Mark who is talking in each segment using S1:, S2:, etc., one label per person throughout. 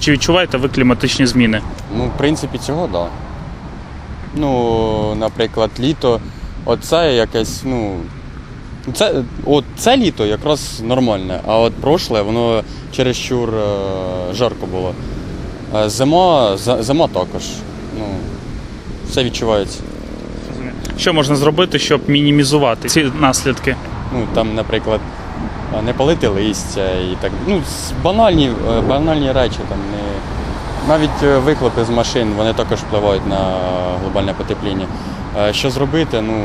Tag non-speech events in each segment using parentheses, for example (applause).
S1: Чи відчуваєте ви кліматичні зміни?
S2: Ну, в принципі, цього так. Да. Ну, наприклад, літо, оце якесь, ну. Це, от це літо якраз нормальне, а от прошле, воно чересчур е, жарко було. Е, Зима, зима також. Ну, все відчувається.
S1: Що можна зробити, щоб мінімізувати ці наслідки?
S2: Ну, там, наприклад, не палити листя і так. Ну, банальні, е, банальні речі, там не. Навіть е, вихлопи з машин вони також впливають на глобальне потепління. Е, Що зробити? Ну,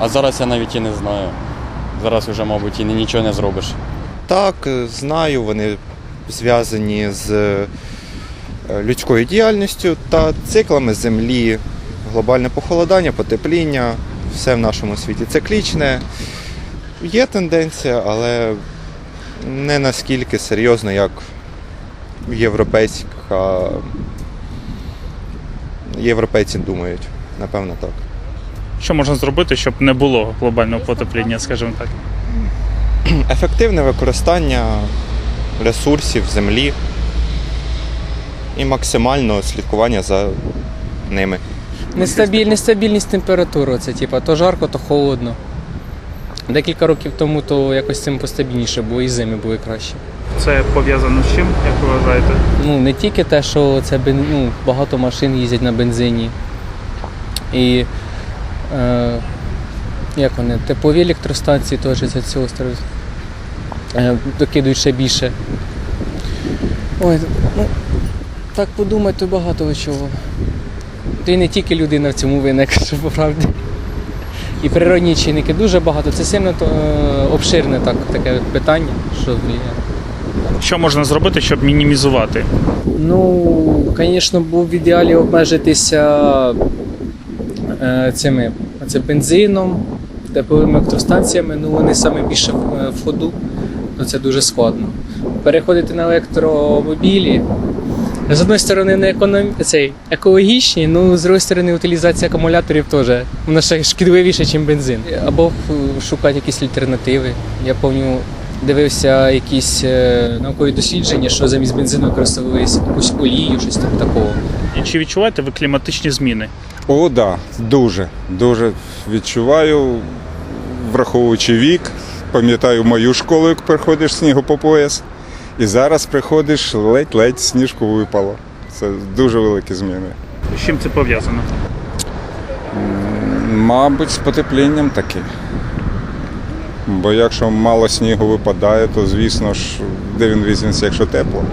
S2: а зараз я навіть і не знаю. Зараз вже, мабуть, і нічого не зробиш.
S3: Так, е, знаю, вони зв'язані з е, людською діяльністю та циклами землі, глобальне похолодання, потепління, все в нашому світі циклічне. Є тенденція, але не наскільки серйозно, як європейська. Європейці думають, напевно, так.
S1: Що можна зробити, щоб не було глобального потепління, скажімо так?
S3: ефективне використання ресурсів землі і максимальне слідкування за ними.
S4: Нестабіль, нестабільність температури, це типа то жарко, то холодно. Декілька років тому то якось цим постабільніше було, і зими були краще.
S1: Це пов'язано з чим, як ви вважаєте?
S4: Ну не тільки те, що це бен... ну, багато машин їздять на бензині. І е, як вони, теплові електростанції теж за цього е, докидують ще більше. Ой, ну так подумати, то багато чого. То і не тільки людина в цьому я кажу по правді. І природні чинники дуже багато. Це сильно е, обширне так, таке питання, що.
S1: Що можна зробити, щоб мінімізувати?
S4: Ну, звісно, був в ідеалі обмежитися е, цими це бензином, тепловими електростанціями, ну вони саме більше е, в ходу, то це дуже складно. Переходити на електромобілі. З одної сторони, не економ... цей, екологічні, ну з другої сторони, утилізація акумуляторів теж вона ще шкідливіша, ніж бензин. Або шукати якісь альтернативи. Я пам'ятаю, дивився якісь е, наукові дослідження, що замість бензину використовувалися якусь олію, щось там такого.
S1: І чи відчуваєте ви кліматичні зміни?
S5: О, да, дуже, дуже відчуваю, враховуючи вік, пам'ятаю мою школу, як приходиш снігу по пояс, і зараз приходиш ледь-ледь сніжку випало. Це дуже великі зміни.
S1: З чим це пов'язано?
S5: Мабуть, з потеплінням таки. Бо якщо мало снігу випадає, то звісно ж, де він візьметься, якщо тепло.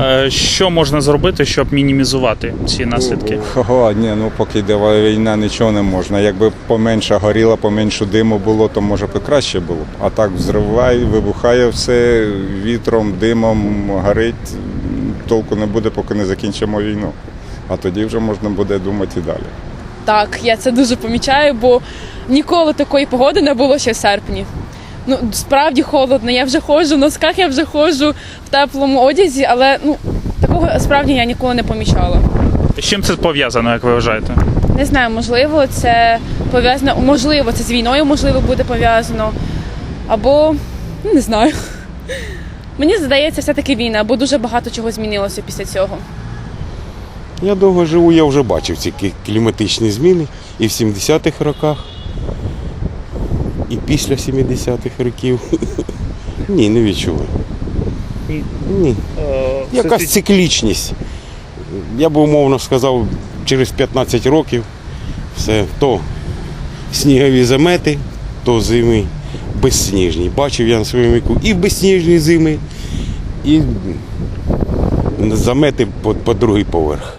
S1: Е, Що можна зробити, щоб мінімізувати ці наслідки?
S5: Ого, ні, ну поки йде війна, нічого не можна. Якби поменше горіло, поменше диму було, то може б і краще було. А так взриває, вибухає все вітром, димом, горить. Толку не буде, поки не закінчимо війну. А тоді вже можна буде думати і далі.
S6: Так, я це дуже помічаю, бо ніколи такої погоди не було ще в серпні. Ну, справді холодно. Я вже ходжу в носках, я вже ходжу в теплому одязі, але ну такого справді я ніколи не помічала.
S1: З чим це пов'язано, як ви вважаєте?
S6: Не знаю, можливо, це пов'язано, можливо, це з війною, можливо, буде пов'язано. Або ну, не знаю. Мені здається, все-таки війна, бо дуже багато чого змінилося після цього.
S7: Я довго живу, я вже бачив ці кліматичні зміни і в 70-х роках, і після 70-х років. (laughs) Ні, не відчуваю. Ні. Якась циклічність. Я б умовно сказав, через 15 років все то снігові замети, то зими безсніжні. Бачив я на своєму віку і безсніжні зими, і замети по, по другий поверх.